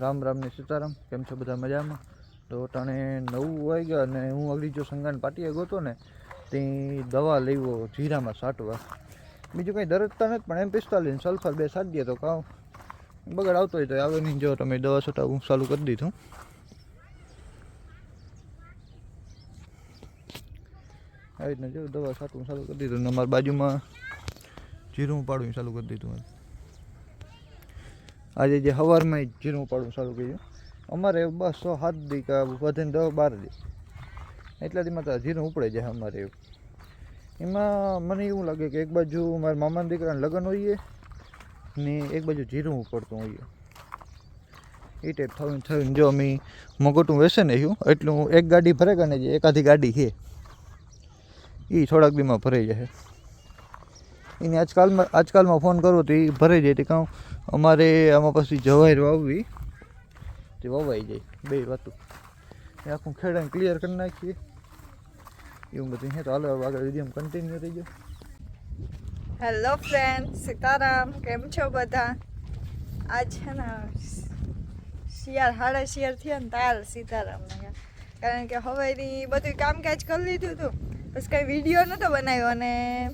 રામ રામની સીતારામ. કેમ છો બધા મજામાં? તો ટાણે નવ વાગ્યા અને હું અગડી જો સંગાન પાટીએ ગયો ને, તે દવા લેવો જીરામાં સાટવા. બીજું કંઈ દરજતા નથી, પણ એમ પિસ્તાલીસ સલ્ફર બે સાટ દે તો કાઉ બગડ આવતો હોય તો આવે નહીં, જો તમે દવા છટાવું ચાલુ કરી દીધું. આવી રીતના જો દવા છાંટવું ચાલુ કરી દીધું અને અમારી બાજુમાં જીરું પાડવું ચાલુ કરી દીધું આજે જે સવારમાં જ જીરું પાડવું ચાલુ કર્યું. અમારે બસો સાત દી કે વધે દસ બાર દી. એટલા દીમાં તો જીરું ઉપડે જાય અમારે એવું. એમાં મને એવું લાગે કે એક બાજુ મારા મામાના દીકરાના લગ્ન હોઈએ ને એક બાજુ જીરું ઉપડતું હોઈએ. એ ટાઈપ થયું થયું જો અમે મગોટું વેસે ને એવું, એટલું એક ગાડી ભરે કે ને જે એકાધી ગાડી છે એ થોડાક દીમાં ભરાઈ જાય એને આજકાલમાં આજકાલમાં ફોન કરો તો એ ભરાઈ જાય તે કહું અમારે આમાં પછી જવાઈ વાવવી તે વવાઈ જાય બે વાતું. એ આખું ખેડાને ક્લિયર કરી નાખીએ. એવું બધું હે તો હાલો હવે આગળ વીડિયો કન્ટિન્યુ થઈ ગયો. હેલો ફ્રેન્ડ સીતારામ કેમ છો બધા? આજ છે ને શિયાળ હાડા શિયાળ થયા ને તાર સીતારામ કારણ કે હવેની બધું કામકાજ કરી લીધું હતું. પછી કંઈ વીડિયો નહોતો બનાવ્યો અને અ,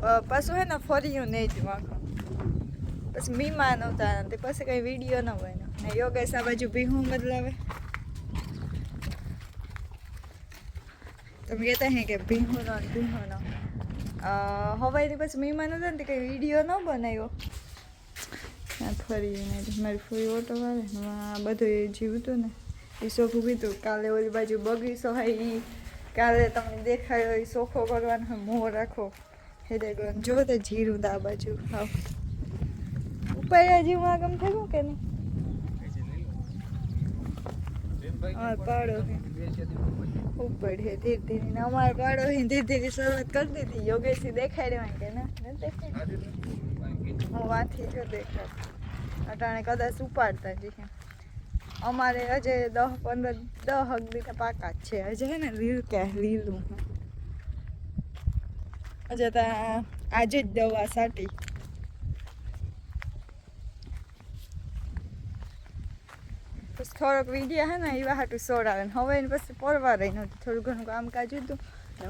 પાછું હે ને ફર્યું નહીં જ વાંખો પછી મીમા નહોતા તે પછી કંઈ વીડિયો ન બન્યો ને. યોગેશ આ બાજુ ભીહું બદલાવે. તમે કહેતા હે કે ભીહુંનો ને ભીહુંનો ન. હવાઈની પછી મહેમાન હતા ને તે કંઈ વીડિયો ન બનાવ્યો. ફરી ને મારી ફૂઈ ઓટો વાળે. બધું એ જીવતું ને. એ સોખું કીધું, કાલે ઓલી બાજુ બગીચો હોય એ કાલે તમને દેખાયો એ સોખો કરવાનો મોં રાખો. હેડે ગયો જો તો જીરું તો બાજુ. હાવ ઉપર આ ગમ થયું કે નહીં? હા, પાડો ઉપર છે ધીરે અમારે પાડો ધીરે ધીરે શરૂઆત કરી દીધી. યોગેશથી દેખાડ્યો કે ના? હું વાંચી જો દેખાડ અટાણે કદાચ ઉપાડતા જ છે અમારે હજે દસ પંદર દસ અગદી પાકા જ છે. હજે હે ને લીલ કે લીલું હજે ત્યાં આજે જ દવા સાટી. પછી થોડોક વીડિયો હે ને એવા હાટું સોડાવે ને હવે એને પછી પરવા રહી નહોતી. થોડું ઘણું કામકાજ હતું.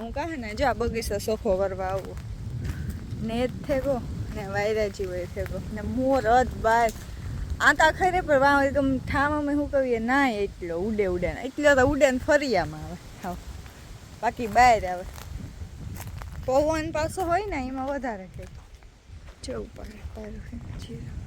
હું કહે ને, જો આ બગીચો સોફો વરવા આવું. ને જ થેગો, ને વાયરાજી હોય થેગો. ને મોર અધ બાર. તો ખરે, પણ વાહ એકદમ ઠામાં શું કહીએ, ના એટલો ઉડે ઉડે એટલો તો ઉડે ને ફરિયામાં આવે. બાકી બહાર આવે. પવન પાછો હોય ને, એમાં વધારે છે. જવું પડે પારું જીરું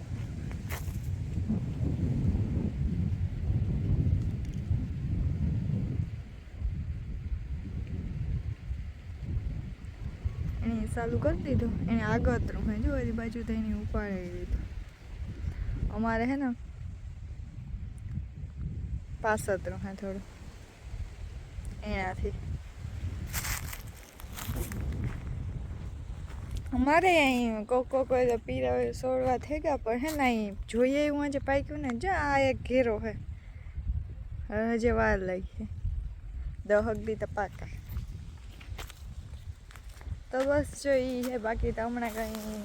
ચાલુ કરી દીધું. એને આગતરું હે જો, એની બાજુ થઈને ઉપાડી દીધું અમારે હે ને પાસતરું હે થોડું. એનાથી. અમારે અહીં કોક કોક હોય તો પીરા સોળવા થઈ ગયા, પણ હે ને, અહીં જોઈએ એવું આજે પાક્યું ને, જો આ એક ઘેરો હે. હજે વાર લાગી દહક દી તો પાકા. તો બસ જો ઈ હે, બાકી તો હમણાં કંઈ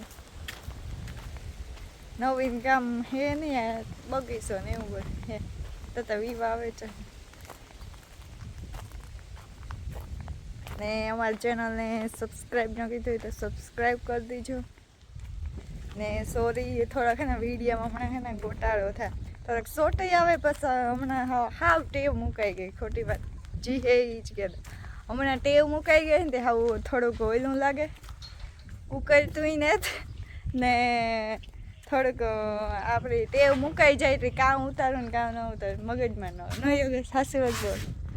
નવીન કામ હે નહીં બગીચો ને એવું બધું હે. તો વિવા આવે છે. ને અમારી ચેનલને સબસ્ક્રાઈબ ન કીધું હોય તો સબસ્ક્રાઈબ કરી દીજો. ને સોરી થોડાક એના વિડીયોમાં હમણાં હે ને ગોટાળો થાય. થોડાક સોટી આવે પછી હમણાં હાવ હાવ ટેવ મુકાઈ ગઈ, ખોટી વાત. જી હે, ઈ જ કે હમણાં ટેવ મુકાઈ ગઈ ને તે હાવ થોડુંક ઓયલું લાગે. ઉકળતું ને ને થોડુંક આપણી ટેવ મુકાઈ જાય એટલે કામ ઉતારું ને કાં ન ઉતારું, મગજમાં ન ન યોગે સાસુ જ બોલ. છે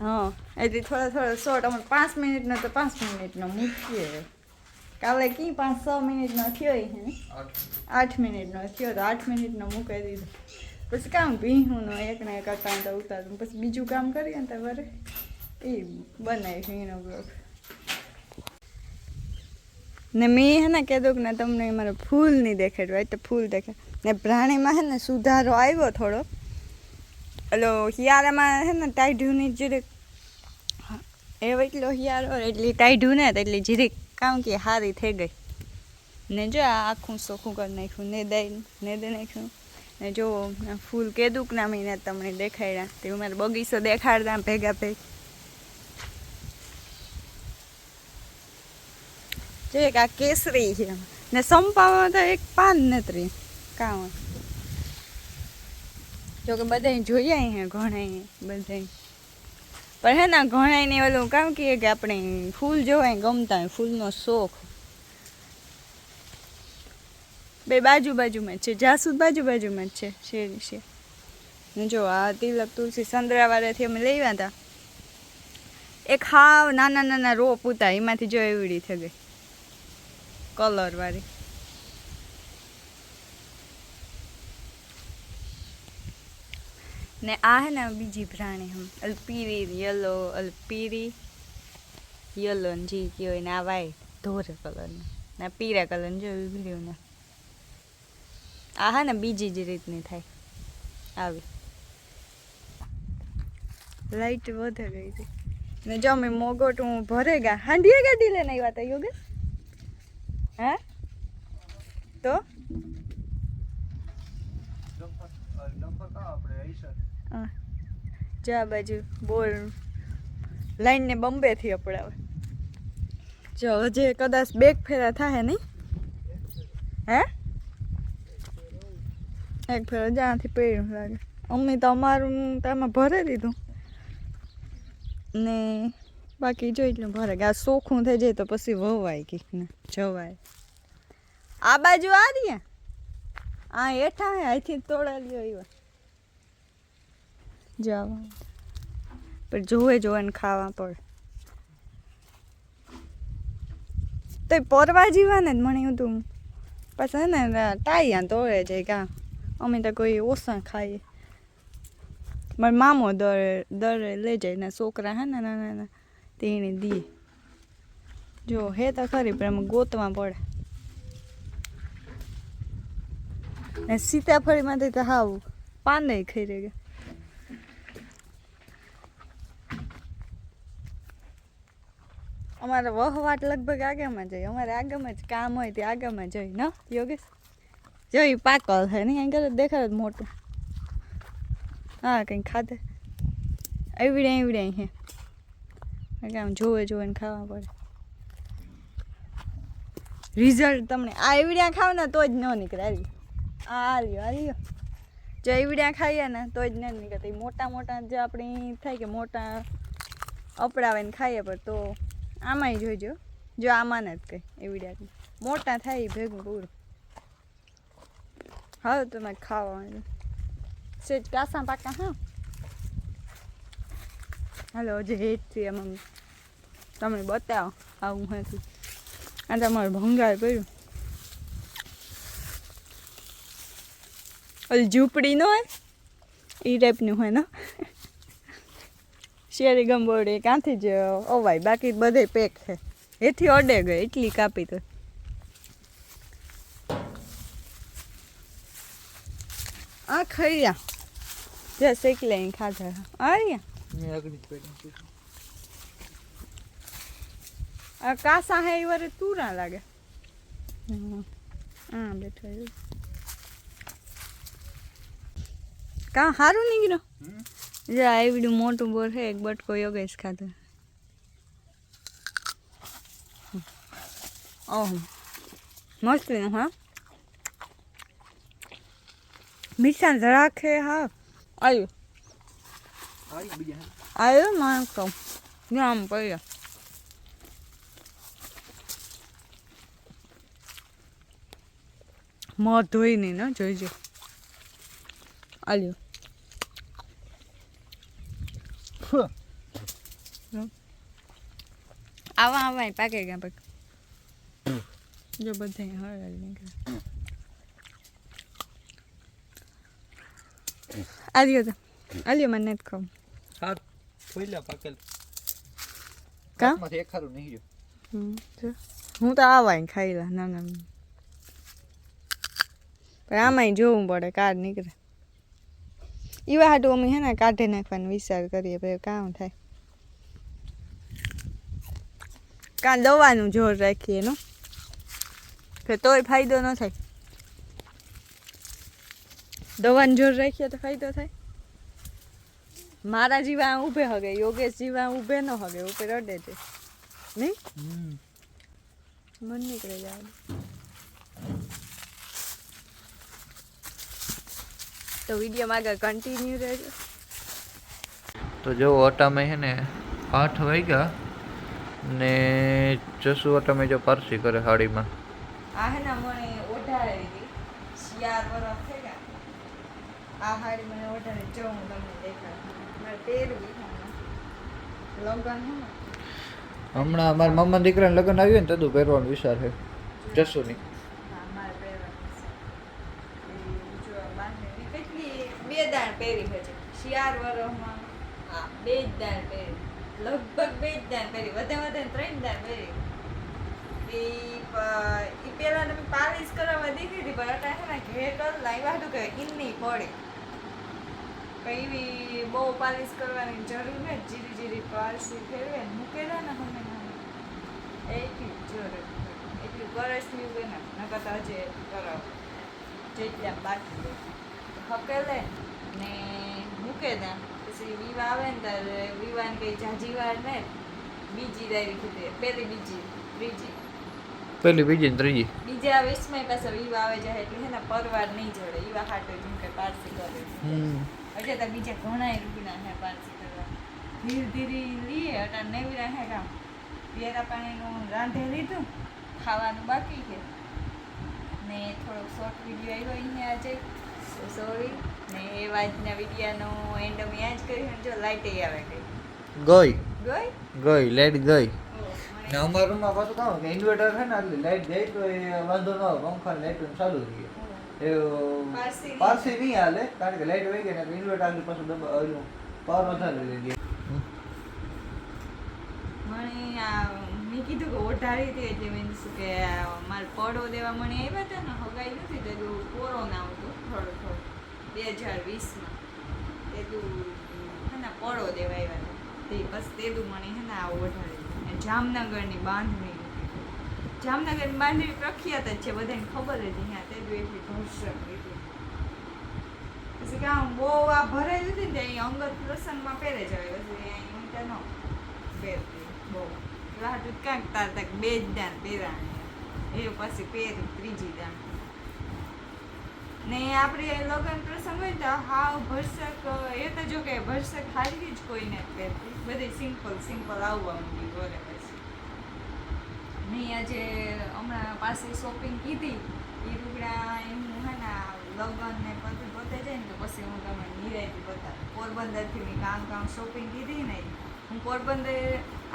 હા એટલે થોડા થોડા શોર્ટ અમે પાંચ મિનિટનો તો પાંચ મિનિટનો મૂકીએ. કાલે કી પાંચ, છ મિનિટનો થયો હે? ને આઠ મિનિટનો થયો, તો આઠ મિનિટનો મૂકી દીધો. પછી કામ ભીહુંનો એક ને એક તો ઉતારું પછી બીજું કામ કરીએ ને તો વરે. એ બનાવી એનો બ્લોગ ને મેં હે ને કીધું કે ને તમને મારે ફૂલ નહીં દેખાડ્યું તો ફૂલ દેખાડ. ને પ્રાણીમાં હે ને સુધારો આવ્યો થોડો. ઓલો શિયાળામાં છે ને ટાઈઢુંની જીરીક એવો એટલો હિયારો એટલી ટાઈઢું ને એટલી જીરીક કામ કે હારી થઈ ગઈ. ને જો આ આખું સોખું કરી નાખ્યું, ને દઈ ને દઈ નાખ્યું. ને જો ફૂલ ફૂલ કેદુક ના મહિના તમને દેખાડ્યા. તે મારે બગીચો દેખાડતા ભેગા ભેગ. જો એક આ કેસરી છે. ને સંપામાં તો એક પાન નથી. કાં જો કે બધાય જોઈએ અહીંયા ઘણાય બધાય પણ હે ને ઘણાય ને ઓલું કામ કહીએ કે આપણે ફૂલ જોવાય ગમતા હોય, ફૂલનો શોખ. બે બાજુ બાજુમાં જ છે, જાસૂદ બાજુ બાજુમાં જ છે, શેરી છે. જો આ તિલક તુલસી સંદ્રાવાળાથી અમે લેવા હતા એક હાવ નાના નાના રોપ ઉતા એમાંથી જો એવડી થઈ ગઈ. કલર ને આ હે ને બીજી પ્રાણી હમ. અલ્પીરી, યલો અલ્પીરી, યલો ને જી કયો ને આ વાય ધોરે કલરની ને. પીરા પીળા કલરની જો ઉભર્યું ને. આ હા ને બીજી જ રીતની થાય. આવી. લાઈટ વધે ગઈ હતી ને જો મેં મોગોટ હું ભરે ગા. હાંડીએ ગાડી લઈને આવ્યા હતા યોગેશ? હા? તો હા. જો આ બાજુ, બોલ. લાઈનને બંબેથી અપડાવે. જો, હજે કદાચ બેગ ફેરા થાય નહીં? હે? એક ફેરો જ્યાંથી પડ્યું લાગે. અમે તો અમારું તેમાં ભરી દીધું. ને બાકી જોઈ લો ભરે આ સોખું થઈ જાય તો પછી વવાય કંઈક ને, જવાય. આ બાજુ આ રહ્યા? આ હેઠા હે અહીંથી તોડા લ્યો એવા જવા પણ જોવે જોવે ને ખાવા પડે તો પરવા જીવા ને જ મને તું. પછી ને ટાઈયા તોડે છે કા અમે તો કોઈ ઓછા ખાઈએ. મારો મામો દર, દરે લઈ જાય ને છોકરા હે ને નાના નાના તેને દીએ જો, હે તો ખરી, પણ એમ ગોતવા પડે. ને સીતાફળીમાંથી તો હાવ પાંદે ખાઈ રહી અમારે વહવાટ લગભગ આગળમાં જાય અમારે આગળમાં જ કામ હોય તે આગળમાં જઈ ન? યોગેશ? જોઈ પાકલ છે નહીં આગળ દેખાડે જ મોટું. હા, કંઈ ખાધે. એવડે એવડે હે આમ જોવે જોવે ને ખાવા પડે. રિઝલ્ટ તમને, આ એવડ્યા ખાવ ને તો જ ન નીકળે. આ આ લ્યો આ લ્યો જો એવડ્યા ખાઈએ ને તો જ ન નીકળે. મોટા મોટા જે આપણે થાય કે મોટા અપડાવે ને ખાઈએ પણ તો આમાંય જોઈજો. જો આમાં જ કંઈ એવડ્યા મોટા થાય એ ભેગું પૂરું. હવે તમે ખાવાનું. સેજ કાસા પાકા, હા? હાલો જે હેઠથી એમ તમે બતાવો આવું હતું આ તમારું ભંગાર કર્યું. ઓલી ઝૂંપડી ન હોય એ ટાઈપનું હોય ને? શેરી ગંબોડી ક્યાંથી જ અવાય બાકી બધે પેક છે. એથી અડે ગઈ એટલી કાપી તો. આ ખૈયા. જે શેકી લઈને ખાધા. આ રહ્યા આ કાસા હે એ વારે તુરા લાગે? હમ. હા બેઠો કા સારું નીકળ્યું? જે આવડું મોટું બોર છે, એક બટકો યોગેશ ખાતે ઓહ, મસ્ત હા. મીઠા ધરાખે હા. આવ્યું આવ્યું મારે કહું આમ પડ્યા. મોં ધોઈ નહીં ને જોઈજો. આલ્યો. આવા આવા પાકે ગયા પાક જો બધા હળાઈ નીકળે આલ્યો તો. આલ્યો મને નથી ખાવું હા ખોલ્યા પાકેલ. કા? હાથમાંથી એક ખારું નહીં જો. હું તો આવાય ખાઈલા ના ના પણ આમાંય જોવું પડે કાર નીકળે. ઈવા હાટું અમે હેને કાઢી નાખવાનો વિચાર કરીએ ભાઈ કામ થાય. કાં દવાનું જોર રાખીએ એનું કે તોય ફાયદો ન થાય. દવાનું જોર રાખીએ તો ફાયદો થાય. મારા જીવા ઊભે હગે યોગેશ જીવા ઊભે ન હગે ઉપર રડે છે. નહીં? મન નીકળે જવાનું. તો વિડીયોમાં આગળ કન્ટિન્યુ રહેજો. તો જો અટામે છે ને આઠ વાગ્યા ને જસુ અટામે જો પારસી કરે હાડીમાં. આ હે ને મને ઓઢાડેલી ગઈ શિયાર બરફ થઈ ગયા. આ હાડી મને ઓઢાડે જો હું તમને દેખાડું. મારે પહેરવી. લગ્ન હે હમણાં મારા મમ્મા દીકરાને લગ્ન આવ્યું ને તદું પહેરવાનો વિચાર છે જસુની. હા મારે પહેરવાની છે એ જો આ બાંધણી કેટલી બે દાણ પહેરી છે. શિયાળ વરસમાં હા બે જ દાન પહેરી. લગભગ બે જ દાન પહેરી. વધે વધે ત્રણ દાન પહેરી. એ પેલા તમે પાલિશ કરાવવા દીધી હતી, પણ અટા છે ને ઘેર કર લાવ્યા કે ઇન્ની પડે. કઈ એવી બહુ પાલિશ કરવાની જરૂર ને જીરી જીરી પાલસી ફેરવે મૂકેલા ને હમે એટલી જરૂર એટલી ગરજની ઉભે ને. નકર તો હજે કરાવ. જેટલા બાકી. હકેલે ને. મૂકે ત્યાં પછી વિવાહ આવે ને ત્યારે વિવાહ કંઈ જાજી વાર ને બીજી કીધી પેલી બીજી ત્રીજી. પેલી બીજી ત્રીજી. બીજા વીસમાં પાછા વિવાહ આવે જાય એટલે એના ને પરવાર નહીં જડે એવા હાટે જેમ કે પારસી કરે. એટલે તો બીજા ઘણા રૂપિયા હે પારસી કરવા. ધીરે ધીરે લઈએ અટા નેવી રાખે કામ પેરા પાણીનું રાંધે લીધું ખાવાનું બાકી છે. ને થોડોક શોર્ટ વીડિયો આવ્યો અહીંયા આજે. સોરી ને એ વાતના વિડિયાનો એન્ડ અમે આજ જ કર્યું જો લાઇટે આવે ગઈ. ગઈ? ગઈ ગઈ. લાઈટ ગઈ ને અમારા રૂમમાં પાછું કામ કે ઇન્વર્ટર છે ને એટલે લાઈટ જાય તો એ વાંધો ન આવે પંખા લાઈટ ચાલુ રહે એ પારસી નહીં. હાલે કારણ કે લાઈટ વહી ગઈ ને ઇન્વર્ટર આગળ પાછું દબાવ્યું પાવર વધારે લઈ લે મને આ મેં કીધું કે ઓઢાડી હતી એટલે મીન્સ કે આ મારે પડો દેવા મને આવ્યા હતા ને હગાઈ નથી તો કોરોના આવતો થોડો થોડું. બે હજાર વીસમાં. તેલું હે ને પડો દેવા આવ્યા તે બસ તેલું મને, હે ને આ વધારે જામનગરની બાંધણી. જામનગરની બાંધણી પ્રખ્યાત જ છે, બધાને ખબર જ અહીંયા તેદું એટલી ઘર્ષક એટલી. પછી કે બહુ આ ભરાયેલી હતી ને તે અહીં અંગત પ્રસંગમાં પહેરે જ આવે. પછી અહીં ઊંચા ન પહેરતી. બહુ. રાહત કાંક તાર તક બે જ દાન પહેરાણી. એ પછી પહેરી ત્રીજી દાન. ને આપણે લગ્ન પ્રસંગ હોય તો હાવ ભરસક, એ તો જો કે ભરસક હારી જ કોઈને પહેરતી બધી સિમ્પલ સિમ્પલ આવવા માંડી બોલે પછી. નહીં આજે હમણાં પાસે શોપિંગ કીધી એ રૂગડા એમ હે ને લગ્ન ને બધું પોતે જાય ને તો પછી હું તમને નિરાયતી બતાવું. પોરબંદરથી મેં કામ કામ શોપિંગ કીધી ને હું પોરબંદર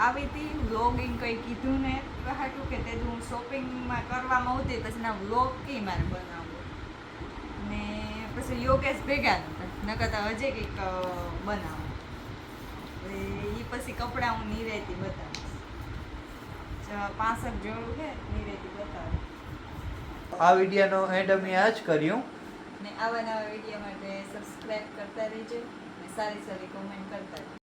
આવી હતી વ્લોગિંગ કંઈ કીધું ને કહાટું હાટું કે તે હું શોપિંગમાં કરવામાં આવતી, પછી ના વ્લોગ કી મારે બનાવવો. ને પછી યોગેશ ભેગા નકર હજે કંઈક બનાવો એ પછી કપડાં હું નિરાયતી બતાવીશ. પાસઠ જોડું છે નિરાયતી બતાવીશ આ વિડીયોનો એન્ડ અમે આ જ કર્યું. ને આવા નવા વીડિયો માટે સબસ્ક્રાઈબ કરતા રહેજો. અને સારી સારી કોમેન્ટ કરતા રહેજો.